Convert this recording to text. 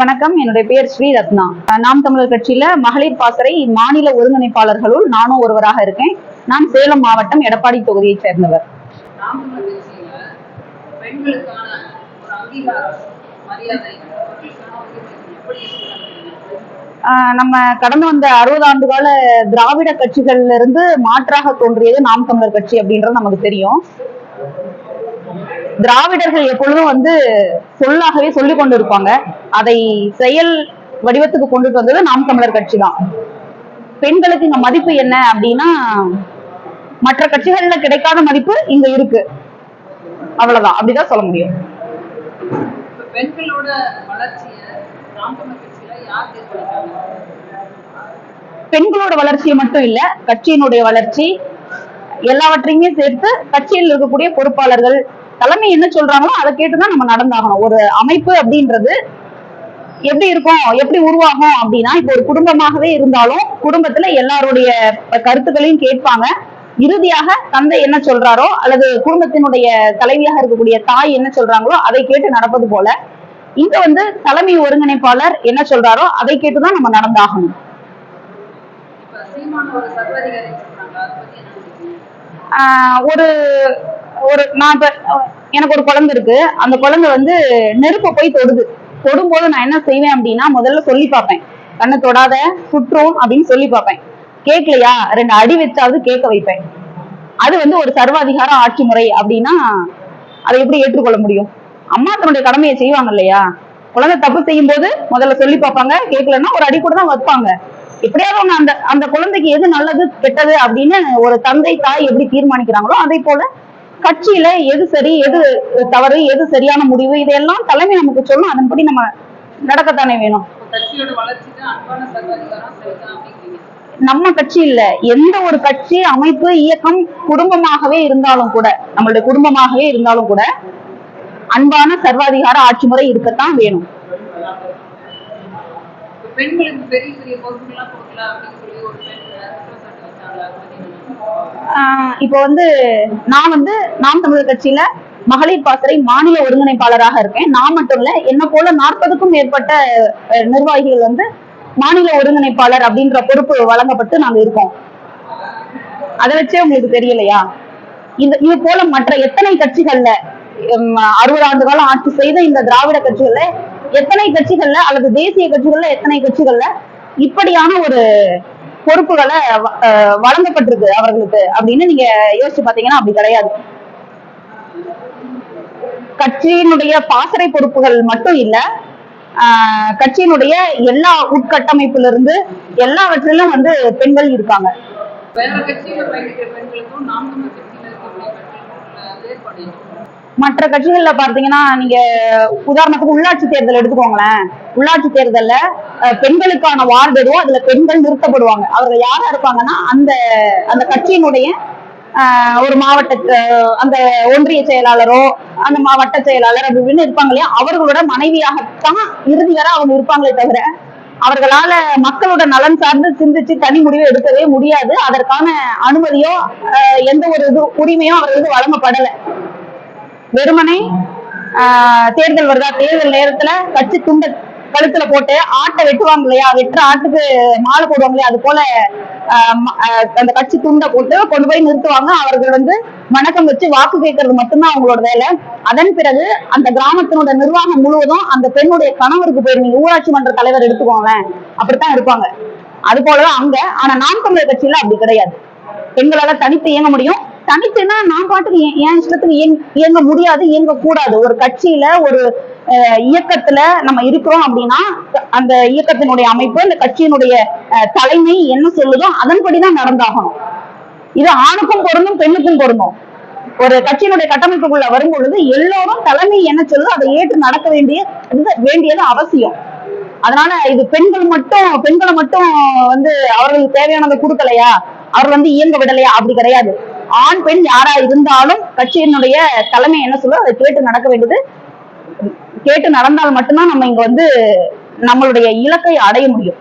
வணக்கம். என்னுடைய பேர் ஸ்ரீ ரத்னா. நாம் தமிழர் கட்சியில மகளிர் பாசறை மாநில ஒருங்கிணைப்பாளர்களுள் நானும் ஒருவராக இருக்கேன். நான் சேலம் மாவட்டம் எடப்பாடி தொகுதியைச் சேர்ந்தவர். நம்ம கடந்து வந்த அறுபது ஆண்டு கால திராவிட கட்சிகள்ல இருந்து மாற்றாக தோன்றியது நாம் தமிழர் கட்சி அப்படின்றது நமக்கு தெரியும். திராவிடர்கள் எப்பொழுதும் வந்து சொல்லாகவே சொல்லிக் கொண்டு இருப்பாங்க அதை செயல் வடிவத்துக்கு கொண்டுட்டு வந்தது நாம் தமிழர் கட்சி தான் பெண்களுக்கு இங்க மதிப்பு என்ன அப்படின்னா மற்ற கட்சிகள்ல கிடைக்காத மதிப்பு இங்க இருக்கு. அவ்வளவுதான். அப்படிதான் சொல்ல முடியும். பெண்களோட வளர்ச்சியை மட்டும் இல்ல கட்சியினுடைய வளர்ச்சி எல்லாவற்றையுமே சேர்த்து கட்சியில் இருக்கக்கூடிய பொறுப்பாளர்கள் தலைமை என்ன சொல்றாங்களோ அதை கேட்டுதான் நம்ம நடந்தாகணும். ஒரு அமைப்பு அப்படின்றது எப்படி இருக்கும் எப்படி உருவாகும் அப்படின்னா இப்போ ஒரு குடும்பமாகவே இருந்தாலும் குடும்பத்துல எல்லாருடைய கருத்துக்களையும் கேட்பாங்க. இறுதியாக தந்தை என்ன சொல்றாரோ அல்லது குடும்பத்தினுடைய தலைவியாக இருக்கக்கூடிய தாய் என்ன சொல்றாங்களோ அதை கேட்டு நடப்பது போல இங்க வந்து தலைமை ஒருங்கிணைப்பாளர் என்ன சொல்றாரோ அதை கேட்டுதான் நம்ம நடந்தாகணும். ஒரு ஒரு நான் எனக்கு ஒரு குழந்தை இருக்கு. அந்த குழந்தை வந்து நெருப்பை போய் தொடுது. தொடும்போது நான் என்ன செய்வேன் அப்படின்னா முதல்ல சொல்லி பார்ப்பேன். கண்ணை தொடாத சுற்றும் அப்படின்னு சொல்லி பார்ப்பேன். கேட்கலையா ரெண்டு அடி வச்சாவது கேட்க வைப்பேன். அது வந்து ஒரு சர்வாதிகார ஆட்சி முறை அப்படின்னா அதை எப்படி ஏற்றுக்கொள்ள முடியும்? அம்மா தன்னுடைய கடமையை செய்வாங்க இல்லையா? குழந்தை தப்பு செய்யும் போது முதல்ல சொல்லி பார்ப்பாங்க. கேட்கலன்னா ஒரு அடி கூட தான் வைப்பாங்க. எப்படியாவது ஒண்ணு அந்த அந்த குழந்தைக்கு எது நல்லது கெட்டது அப்படின்னு ஒரு தந்தை தாய் எப்படி தீர்மானிக்கிறாங்களோ அதே போல கட்சியில எது சரி எது தவறு எது சரியான முடிவு இதையெல்லாம் தலைமை நமக்கு சொல்லும் அதன்படி நம்ம நடக்கத்தானே வேணும். நம்ம கட்சி இல்ல. எந்த ஒரு கட்சி அமைப்பு இயக்கம் குடும்பமாகவே இருந்தாலும் கூட நம்மளுடைய குடும்பமாகவே இருந்தாலும் கூட அன்பான சர்வாதிகார ஆட்சி முறை இருக்கத்தான் வேணும். பெண்களுக்கு பெரிய பெரிய பொறுப்புகள்லாம் கொடுக்கல அப்படின்னு சொல்லி ஒரு பெண் குற்றச்சாட்டு இப்போ வந்து நான் வந்து நாம் தமிழர் கட்சியில மகளிர் பாசறை மாநில ஒருங்கிணைப்பாளராக இருக்கேன். நான் மட்டும் இல்ல என்ன போல நாற்பதுக்கும் மேற்பட்ட நிர்வாகிகள் வந்து மாநில ஒருங்கிணைப்பாளர் அப்படின்ற பொறுப்பு வழங்கப்பட்டு நாங்க இருக்கோம். அதை வச்சே உங்களுக்கு தெரியலையா? இந்த இது போல மற்ற எத்தனை கட்சிகள்ல அறுபது ஆண்டு காலம் ஆட்சி செய்த இந்த திராவிட கட்சிகள்ல எத்தனை கட்சிகள்ல அல்லது தேசிய கட்சிகள்ல எத்தனை கட்சிகள்ல இப்படியான ஒரு பொறுப்புகளை வ- அஹ், வழங்கப்பட்டிருக்கு அவர்களுக்கு அப்படின்னு நீங்க யோசிச்சு பாத்தீங்கன்னா அப்படி கிடையாது. கட்சியினுடைய பாசறை பொறுப்புகள் மட்டும் இல்ல ஆஹ், கட்சியினுடைய எல்லா உட்கட்டமைப்புல இருந்து எல்லாவற்றிலும் வந்து பெண்கள் இருக்காங்க. வேற கட்சியில பயணிக்கிற பெண்களுக்கும் நாம் கட்சியில இருக்கக்கூடிய பெண்களுக்கும் வேறுபாடு மற்ற கட்சிகள்ல பாத்தீங்கன்னா நீங்க உதாரணத்துக்கு உள்ளாட்சி தேர்தல் எடுத்துக்கோங்களேன். உள்ளாட்சி தேர்தல்ல பெண்களுக்கான வார்டு எதுவோ அதுல பெண்கள் நிறுத்தப்படுவாங்க. அவர்கள் யாரா இருப்பாங்கன்னா அந்த அந்த கட்சியினுடைய ஆஹ், ஒரு மாவட்ட அந்த ஒன்றிய செயலாளரோ அந்த மாவட்ட செயலாளர் அப்படின்னு இருப்பாங்க இல்லையா? அவர்களோட மனைவியாகத்தான் இறுதி வரை அவங்க இருப்பாங்களே தவிர அவர்களால மக்களோட நலன் சார்ந்து சிந்திச்சு தனி முடிவு எடுக்கவே முடியாது. அதற்கான அனுமதியோ ஆஹ், எந்த ஒரு இது உரிமையோ அவர்களுக்கு வழங்கப்படல. வெறுமனை தேர்தல் வருதா? தேர்தல் நேரத்துல கட்சி துண்ட கழுத்துல போட்டு ஆட்டை வெட்டுவாங்க இல்லையா? வெட்டுற ஆட்டுக்கு மாலை போடுவாங்க இல்லையா? அது போல அந்த கட்சி துண்டை போட்டு கொண்டு போய் நிறுத்துவாங்க. அவர்கள் வந்து வணக்கம் வச்சு வாக்கு கேட்கறது மட்டும்தான் அவங்களோட வேலை. அதன் பிறகு அந்த கிராமத்தினோட நிர்வாகம் முழுவதும் அந்த பெண்ணுடைய கணவருக்கு போய் நீங்க ஊராட்சி மன்ற தலைவர் எடுத்துக்கோங்களேன். அப்படித்தான் இருப்பாங்க. அது போலதான் அங்க. ஆனா நாம் தமிழர் கட்சியில அப்படி கிடையாது. பெண்களால தனித்து இயங்க முடியும். தனித்துனா நான் பாட்டுக்கு என் இஷ்டத்துக்கு இயங்க- இயங்க முடியாது இயங்க கூடாது. ஒரு கட்சியில ஒரு இயக்கத்துல நம்ம இருக்கிறோம் அப்படின்னா அந்த இயக்கத்தினுடைய அமைப்பு அந்த கட்சியினுடைய தலைமை என்ன சொல்லுதோ அதன்படிதான் நடந்தாகணும். இது ஆணுக்கும் பொருந்தும் பெண்ணுக்கும் பொருந்தும். ஒரு கட்சியினுடைய கட்டமைப்புக்குள்ள வரும் பொழுது எல்லோரும் தலைமை என்ன சொல்லுதோ அதை ஏற்று நடக்க வேண்டிய வேண்டியது அவசியம். அதனால இது பெண்கள் மட்டும் பெண்களை மட்டும் வந்து அவர்களுக்கு தேவையானதை கொடுக்கலையா? அவர் வந்து இயங்க விடலையா? அப்படி கிடையாது. ஆண் பெண் யாரா இருந்தாலும் கட்சியினுடைய தலைமை என்ன சொல்லுவோம் அதை கேட்டு நடக்க வேண்டியது. கேட்டு நடந்தால் மட்டும்தான் நம்ம இங்க வந்து நம்மளுடைய இலக்கை அடைய முடியும்.